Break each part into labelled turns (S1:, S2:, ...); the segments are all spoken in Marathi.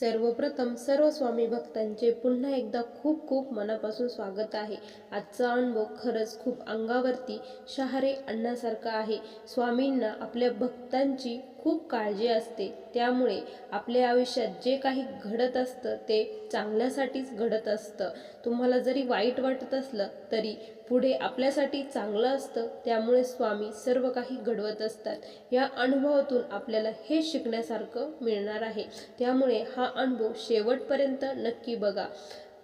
S1: सर्वप्रथम सर्व स्वामी भक्तांचे पुन्हा एकदा खूप खूप मनापासून स्वागत आहे. आजचा अनुभव खरंच खूप अंगावरती शहारे आणण्यासारखा आहे. स्वामींना आपल्या भक्तांची खूप काळजी असते. त्यामुळे आपल्या आयुष्यात जे काही घडत असतं ते चांगल्यासाठीच घडत असतं. तुम्हाला जरी वाईट वाटत असलं तरी पुढे आपल्यासाठी चांगलं असतं. त्यामुळे स्वामी सर्व काही घडवत असतात. या अनुभवातून आपल्याला हे शिकण्यासारखं मिळणार आहे. त्यामुळे हा अनुभव शेवटपर्यंत नक्की बघा.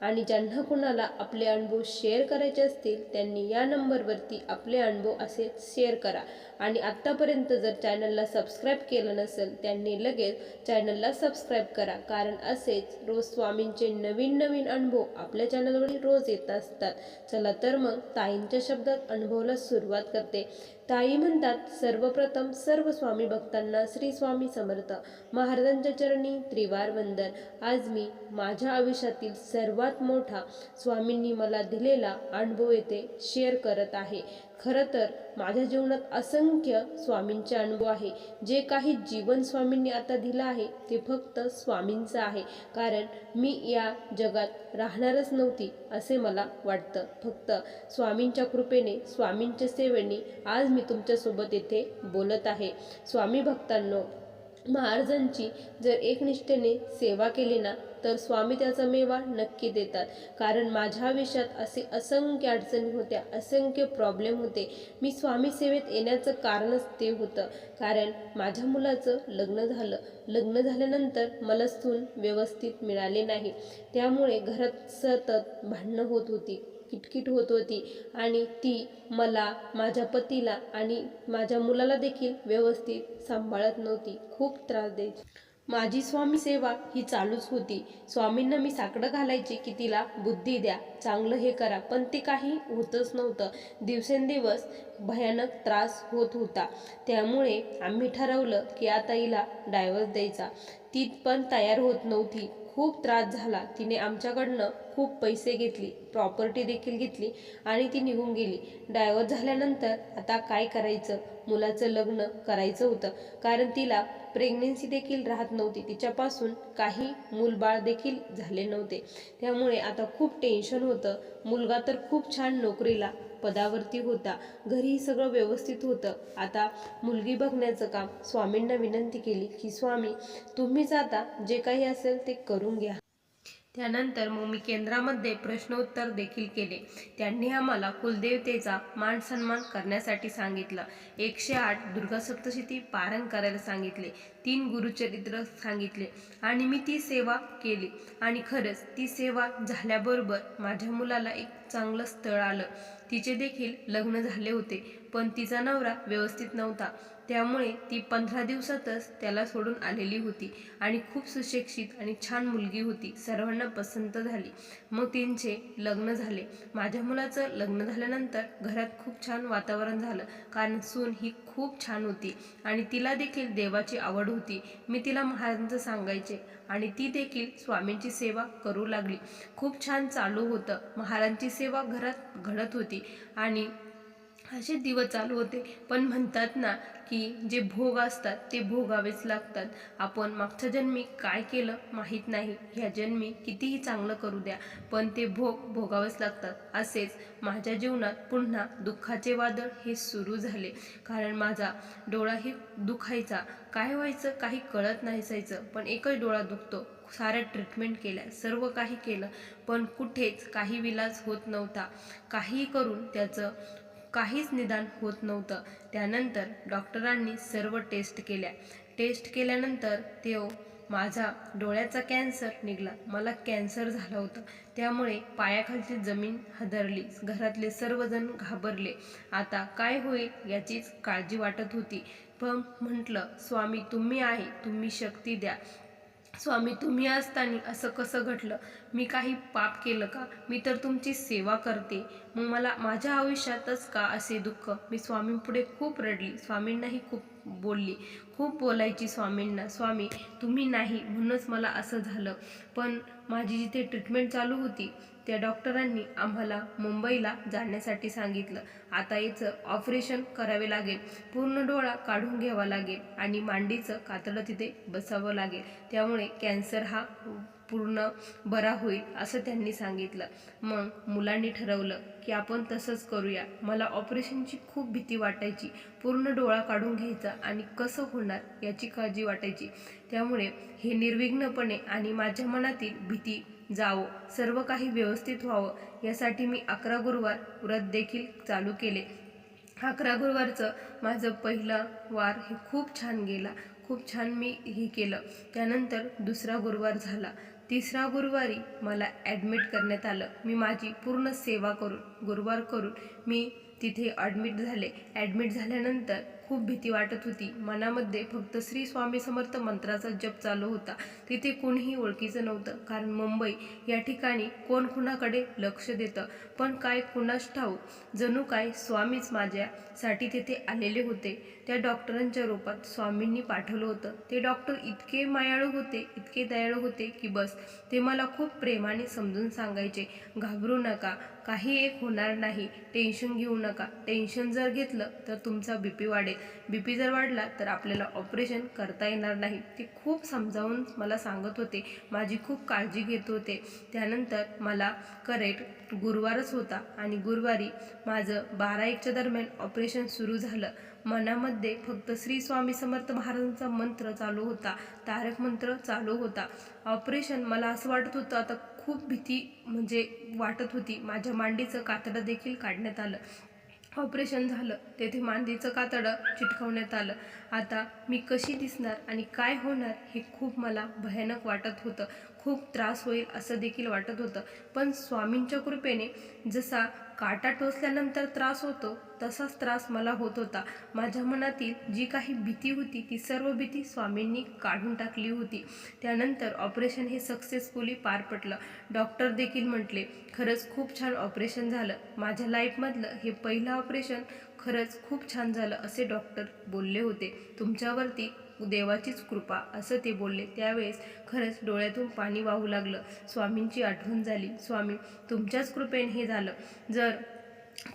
S1: आणि ज्यांना कुणाला आपले अनुभव शेअर करायचे असतील त्यांनी या नंबरवरती आपले अनुभव असे शेअर करा. आणि आत्तापर्यंत जर चॅनलला सबस्क्राईब केलं नसेल त्यांनी लगेच चॅनलला सबस्क्राईब करा. कारण असेच रोज स्वामींचे नवीन नवीन अनुभव आपल्या चॅनलवर रोज येत असतात. चला तर मग ताईंच्या शब्दात अनुभवाला सुरुवात करते. ताई म्हणतात सर्वप्रथम सर्व स्वामी भक्तांना श्री स्वामी समर्थ. महाराजांच्या चरणी त्रिवार वंदन. आज मी माझ्या आयुष्यातील सर्वात मोठा स्वामींनी मला दिलेला अनुभव येथे शेअर करत आहे. खरं तर माझ्या जीवनात असंख्य स्वामींचे अनुभव आहे. जे काही जीवन स्वामींनी आता दिलं आहे ते फक्त स्वामींचं आहे. कारण मी या जगात राहणारच नव्हती असे मला वाटतं. फक्त स्वामींच्या कृपेने स्वामींच्या सेवेने आज मी तुमच्यासोबत येथे बोलत आहे. स्वामी भक्तांनो महाराजांची जर एकनिष्ठेने सेवा केली ना तर स्वामी त्याचा मेवा नक्की देतात. कारण माझ्या आयुष्यात असे असंख्य अडचणी होत्या असंख्य प्रॉब्लेम होते. मी स्वामी सेवेत येण्याचं कारणच ते होतं. कारण माझ्या मुलाचं लग्न झालं. लग्न झाल्यानंतर मला सून व्यवस्थित मिळाले नाही. त्यामुळे घरात सतत भांडणं होत होती. किटकिट होत होती. आणि ती मला माझ्या पतीला आणि माझ्या मुलाला देखील व्यवस्थित सांभाळत नव्हती. खूप त्रास द्यायची. माझी स्वामी सेवा ही चालूच होती. स्वामींना मी साकडं घालायची की तिला बुद्धी द्या चांगलं हे करा. पण ते काही होतच नव्हतं. दिवसेंदिवस भयानक त्रास होत होता. त्यामुळे आम्ही ठरवलं की आता हिला डायव्हर्स द्यायचा. ती पण तयार होत नव्हती. खूप त्रास झाला. तिने आमच्याकडनं खूप पैसे घेतली प्रॉपर्टी देखील घेतली आणि ती निघून गेली. डायव्हर्स झाल्यानंतर आता काय करायचं? मुलाचं लग्न करायचं होतं. कारण तिला प्रेग्नेन्सी देखील राहत नव्हती. तिच्यापासून काही मूलबाळ देखील झाले नव्हते. त्यामुळे आता खूप टेन्शन होतं. मुलगा तर खूप छान नोकरीला पदावरती होता. घरी सगळं व्यवस्थित होतं. आता मुलगी बघण्याचं काम. स्वामींना विनंती केली की स्वामी तुम्हीच आता जे काही असेल ते करून घ्या. त्यानंतर मग मी केंद्रामध्ये प्रश्नोत्तर देखील केले. त्यांनी आम्हाला कुलदेवतेचा मान सन्मान करण्यासाठी सांगितलं. एकशे आठ दुर्गा सप्तशती पारण करायला सांगितले. तीन गुरुचरित्र सांगितले आणि मी ती सेवा केली. आणि खरंच ती सेवा झाल्याबरोबर माझ्या मुलाला एक चांगलं स्थळ आलं. तिचे देखील लग्न झाले होते पण तिचा नवरा व्यवस्थित नव्हता. त्यामुळे ती पंधरा दिवसातच त्याला सोडून आलेली होती आणि खूप सुशिक्षित आणि छान मुलगी होती. सर्वांना पसंत झाली. मग त्यांचे लग्न झाले. माझ्या मुलाचं लग्न झाल्यानंतर घरात खूप छान वातावरण झालं. कारण सून ही खूप छान होती आणि तिला देखील देवाची आवड होती. मी तिला महाराजांचं सांगायचे आणि ती देखील स्वामींची सेवा करू लागली. खूप छान चालू होतं. महाराजांची सेवा घरात घडत होती आणि असे दिवस चालू होते. पण म्हणतात ना की जे भोग असतात ते भोगावेच लागतात. आपण मागच्या जन्मी काय केलं माहीत नाही. ह्या जन्मी कितीही चांगलं करू द्या पण ते भोग भोगावेच लागतात. असेच माझ्या जीवनात पुन्हा दुःखाचे वादळ हे सुरू झाले. कारण माझा डोळा हे दुखायचा. काय व्हायचं काही कळत नसायचं पण एकच डोळा दुखतो. साऱ्या ट्रीटमेंट केल्या. सर्व काही केलं. पण कुठेच काही विलाज होत नव्हता. काही करून त्याचं काहीच निदान होत नव्हतं. त्यानंतर डॉक्टरांनी सर्व टेस्ट केल्या. टेस्ट केल्यानंतर ते माझा डोळ्याचा कॅन्सर निघाला. मला कॅन्सर झालं होतं. त्यामुळे पायाखालची जमीन हदरली. घरातले सर्वजण घाबरले. आता काय होईल याचीच काळजी वाटत होती. पण म्हटलं स्वामी तुम्ही आहे. तुम्ही शक्ती द्या. स्वामी तुम्ही असताना असं कसं घडलं? मी काही पाप केलं का? मी तर तुमची सेवा करते. मग मला माझ्या आयुष्यातच का असे दुःख? मी स्वामींपुढे खूप रडली. स्वामींनाही खूप बोलली. खूप बोलायची स्वामींना स्वामी तुम्ही नाही म्हणूनच मला असं झालं. पण माझी जिथे ट्रीटमेंट चालू होती त्या डॉक्टरांनी आम्हाला मुंबईला जाण्यासाठी सांगितलं. आता याचं ऑपरेशन करावे लागेल. पूर्ण डोळा काढून घ्यावा लागेल आणि मांडीचं कातडं तिथे बसावं लागेल. त्यामुळे कॅन्सर हा पूर्ण बरा होईल असं त्यांनी सांगितलं. मग मुलांनी ठरवलं की आपण तसंच करूया. मला ऑपरेशनची खूप भीती वाटायची. पूर्ण डोळा काढून घ्यायचा आणि कसं होणार याची काळजी वाटायची. त्यामुळे हे निर्विघ्नपणे आणि माझ्या मनातील भीती जावो. सर्व काही व्यवस्थित व्हावं. यासाठी मी अकरा गुरुवार व्रत देखील चालू केले. अकरा गुरुवारचं माझं पहिला वार हे खूप छान गेला. खूप छान मी हे केलं. त्यानंतर दुसरा गुरुवार झाला. तिसरा गुरुवारी मला ॲडमिट करण्यात आलं. मी माझी पूर्ण सेवा करून गुरुवार करून मी तिथे ॲडमिट झाले. ॲडमिट झाल्यानंतर खूप भीती वाटत होती. मनामध्ये फक्त श्री स्वामी समर्थ मंत्राचा जप चालू होता. तिथे कोणीही ओळखीचं नव्हतं. कारण मुंबई या ठिकाणी कोण कुणाकडे लक्ष देतं? पण काय कुणास ठाऊक जणू काय स्वामीच माझ्यासाठी तिथे आलेले होते. त्या डॉक्टरांच्या रूपात स्वामींनी पाठवलं होतं. ते डॉक्टर इतके मायाळू होते इतके दयाळू होते की बस. ते मला खूप प्रेमाने समजून सांगायचे घाबरू नका. काही एक होणार नाही. टेन्शन घेऊ नका. टेन्शन जर घेतलं तर तुमचा बी पी वाढेल. बी पी जर वाढला तर आपल्याला ऑपरेशन करता येणार नाही. ते खूप समजावून मला सांगत होते. माझी खूप काळजी घेत होते. त्यानंतर मला करेक्ट गुरुवारच होता आणि गुरुवारी माझं बारा एकच्या दरम्यान ऑपरेशन सुरू झालं. मनामध्ये फक्त श्री स्वामी समर्थ महाराजांचा मंत्र चालू होता. तारक मंत्र चालू होता. ऑपरेशन मला असं वाटत होतं आता खूप भीती म्हणजे वाटत होती. माझ्या मांडीचं कातडं देखील काढण्यात आलं. ऑपरेशन झालं. तेथे मांदीचं कातडं चिटकवण्यात आलं. आता मी कशी दिसणार आणि काय होणार हे खूप मला भयानक वाटत होतं. खूप त्रास होईल असं देखील वाटत होतं. पण स्वामींच्या कृपेने जसा काटा टोचल्यानंतर त्रास होतो तसाच त्रास मला होत होता. माझ्या मनातील जी काही भीती होती ती सर्व भीती स्वामींनी काढून टाकली होती. त्यानंतर ऑपरेशन हे सक्सेसफुली पार पडलं. डॉक्टर देखील म्हटले खरंच खूप छान ऑपरेशन झालं. माझ्या लाईफमधलं हे पहिलं ऑपरेशन खरंच खूप छान झालं असे डॉक्टर बोलले होते. तुमच्यावरती देवाचीच कृपा असं ते बोलले. त्यावेळेस खरंच डोळ्यातून पाणी वाहू लागलं. स्वामींची आठवण झाली. स्वामी तुमच्याच कृपेने हे झालं. जर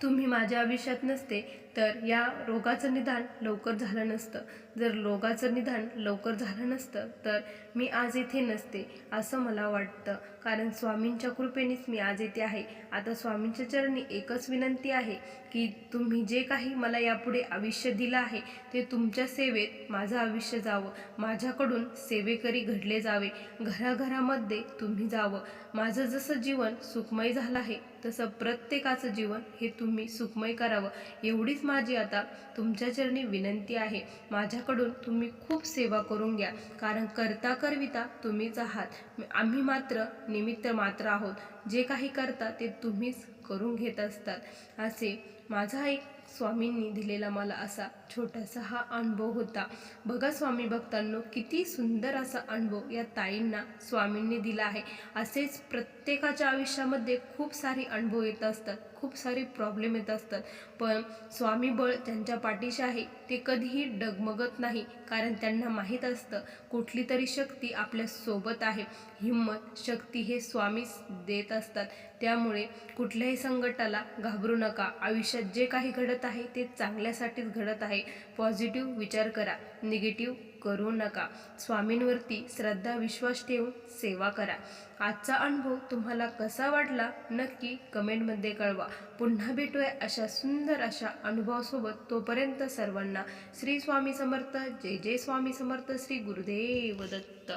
S1: तुम्ही माझ्या आयुष्यात नसते तर या रोगाचं निदान लवकर झालं नसतं. जर रोगाचं निदान लवकर झालं नसतं तर मी आज इथे नसते असं मला वाटतं. कारण स्वामींच्या कृपेनेच मी आज येथे आहे. आता स्वामींच्या चरणी एकच विनंती आहे की तुम्ही जे काही मला यापुढे आयुष्य दिलं आहे ते तुमच्या सेवेत माझं आयुष्य जावं. माझ्याकडून सेवेकरी घडले जावे. घराघरामध्ये तुम्ही जावं. माझं जसं जीवन सुखमय झालं आहे तसं प्रत्येकाचं जीवन हे तुम्ही सुखमय करावं. एवढीच माझी आता तुमच्या चरणी विनंती आहे. माझ्याकडून तुम्ही खूप सेवा करून घ्या. कारण करता करविता तुम्हीच आहात. आम्ही मात्र निमित्त मात्र आहोत. जे काही करता ते तुम्हीच करून घेत असतात. असे माझा एक स्वामींनी दिलेला मला असा छोटासा हा अनुभव होता. बघा स्वामी भक्तांनो किती सुंदर असा अनुभव या ताईंना स्वामींनी दिला आहे. असेच प्रत्येकाच्या आयुष्यामध्ये खूप सारे अनुभव येत असतात खूप सारे प्रॉब्लेम येत असतात. पण स्वामी बळ त्यांच्या पाठीशी आहे ते कधीही डगमगत नाही. कारण त्यांना माहीत असतं कुठली तरी शक्ती आपल्यासोबत आहे. हिंमत शक्ती हे स्वामीच देत असतात. त्यामुळे कुठल्याही संकटाला घाबरू नका. आयुष्यात जे काही घडत आहे ते चांगल्यासाठीच घडत आहे. पॉझिटिव्ह विचार करा निगेटिव्ह करू नका. स्वामींवरती श्रद्धा विश्वास ठेवून सेवा करा. आजचा अनुभव तुम्हाला कसा वाटला? नक्की कमेंटमध्ये कळवा. पुन्हा भेटूया अशा सुंदर अशा अनुभवासोबत. तोपर्यंत सर्वांना श्री स्वामी समर्थ. जय जय स्वामी समर्थ. श्री गुरुदेव दत्त.